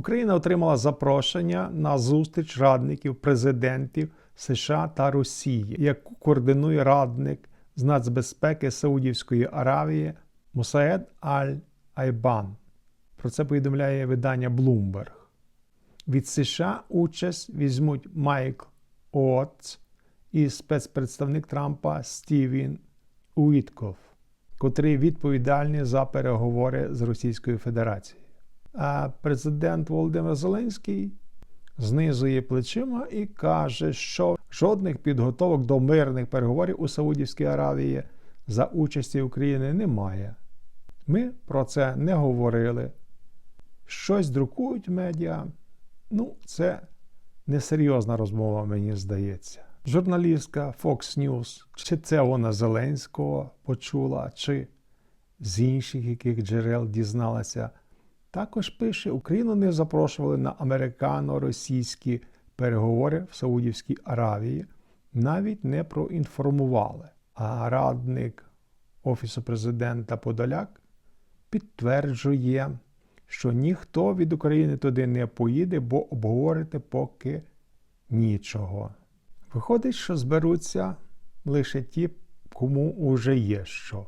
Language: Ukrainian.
Україна отримала запрошення на зустріч радників президентів США та Росії, яку координує радник з нацбезпеки Саудівської Аравії Мусаед Аль-Айбан. Про це повідомляє видання Bloomberg. Від США участь візьмуть Майкл Оотс і спецпредставник Трампа Стівен Уітков, котрий відповідальний за переговори з Російською Федерацією. А президент Володимир Зеленський знизує плечима і каже, що жодних підготовок до мирних переговорів у Саудівській Аравії за участі України немає. Ми про це не говорили. Щось друкують медіа. Ну, це несерйозна розмова, мені здається. Журналістка Fox News, чи це вона Зеленського почула, чи з інших яких джерел дізналася, також пише: Україну не запрошували на американо-російські переговори в Саудівській Аравії, навіть не проінформували. А радник Офісу президента Подоляк підтверджує, що ніхто від України туди не поїде, бо обговорити поки нічого. Виходить, що зберуться лише ті, кому уже є що.